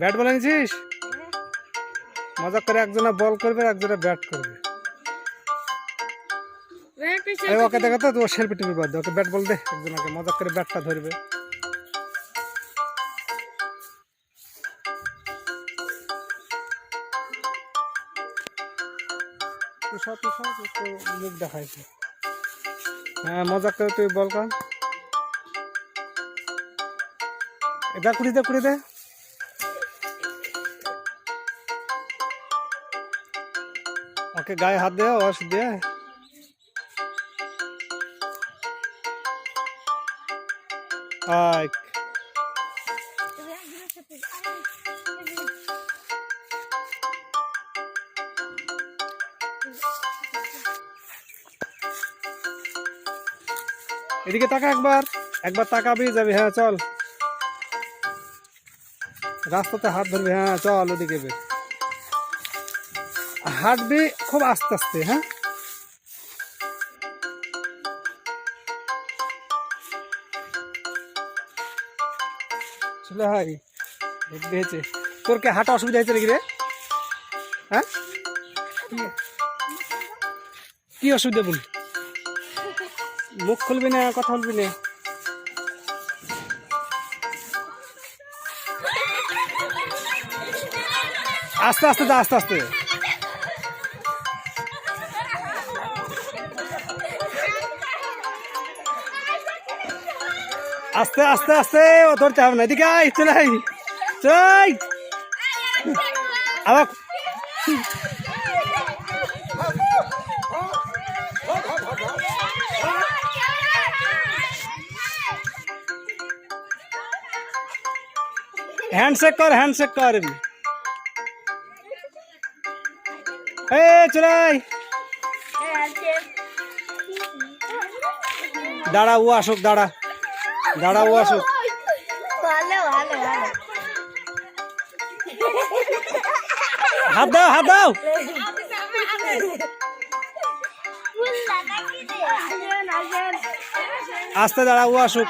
Bat ball এনেছিস? মজা করে একজনে বল করবে, একজনে ব্যাট করবে। ওকে দেখো তো, ও সেলফি টিপি বাদ ওকে ব্যাট বল দে একজনকে মজা করে ব্যাটটা ধরবে। মুখ দেখাইছে। হ্যাঁ মজা করে তুই বল কর। এটা কুড়ি দে কুড়ি দে। ওকে গায়ে হাত দে ওয়াশ দে আয় এদিকে তাকা একবার একবার তাকাবি যাবি হ্যাঁ চল। রাস্তাতে হাত ধরবি হ্যাঁ চল ওদিকে বের। হাঁটবি খুব আস্তে আস্তে হ্যাঁ? হয়েছে। তোর কে হাঁটা অসুবিধা হয়েছে নাকি রে? হ্যাঁ? কি- অসুবিধা বল? মুখ খুলবি না, কথা বলবি না? আস্তে আস্তে আস্তে আস্তে। আস্তে আস্তে আস্তে, ও ধরতে হবে না। এদিকে আয়, চলে আয়। চল। আবার হ্যান্ডশেক কর হ্যান্ডশেক কর। এ, চলে আয়। দাঁড়া, ও আসুক, দাঁড়া। দাঁড়া ও আসুক ভালো ভালো ভালো হাত দাও হাত দাও আস্তে দাঁড়া ও আসুক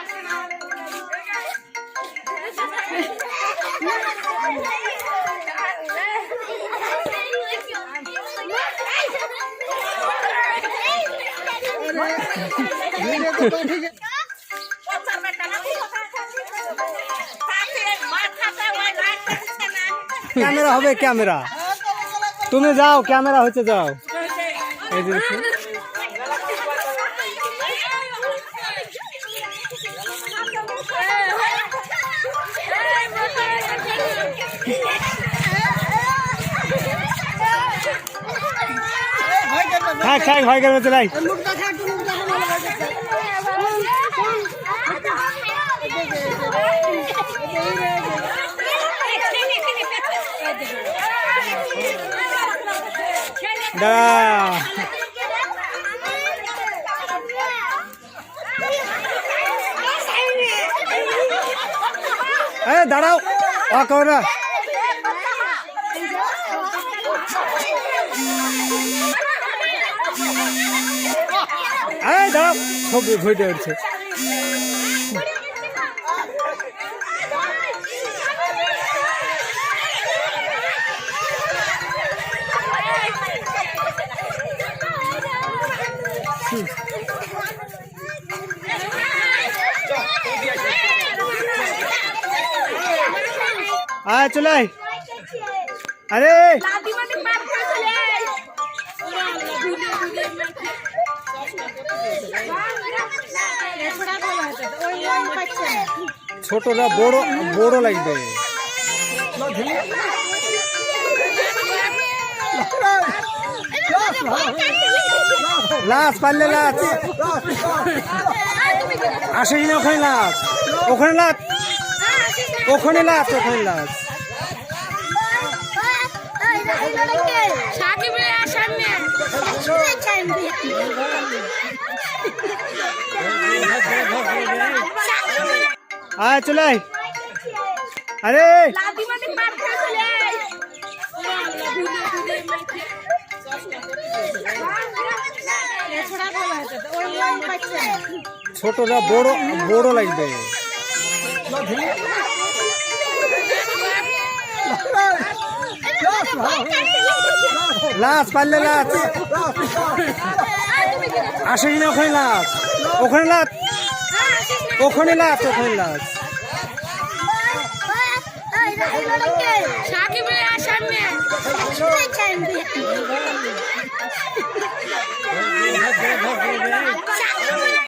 ক্যামেরা হবে ক্যামেরা। তুমি যাও, ক্যামেরা হচ্ছে যাও। এই যে দেখো। থাক থাক ভয় করবে চলাই দাঁড়া এ দাঁড়াও। ও করো দাঁড়াও। সব ভইটা উঠছে। আয় চলে আরে। ছোটরা বড় বড় লাগবে। লাচ পারলে লাচ আসেনি না ওখানে লাচ ওখানে লাচ ওখানে লাচ ওখানে লাচ আয়, চলে আরে। ছোটরা বড় বড় লাগবে। লাচ পারলে লাচ আসে কিনা ওখানে লাচ ওখানে লাচ ওখানে লাচ ওখানে লাচ সাকিবের সামনে 下雨了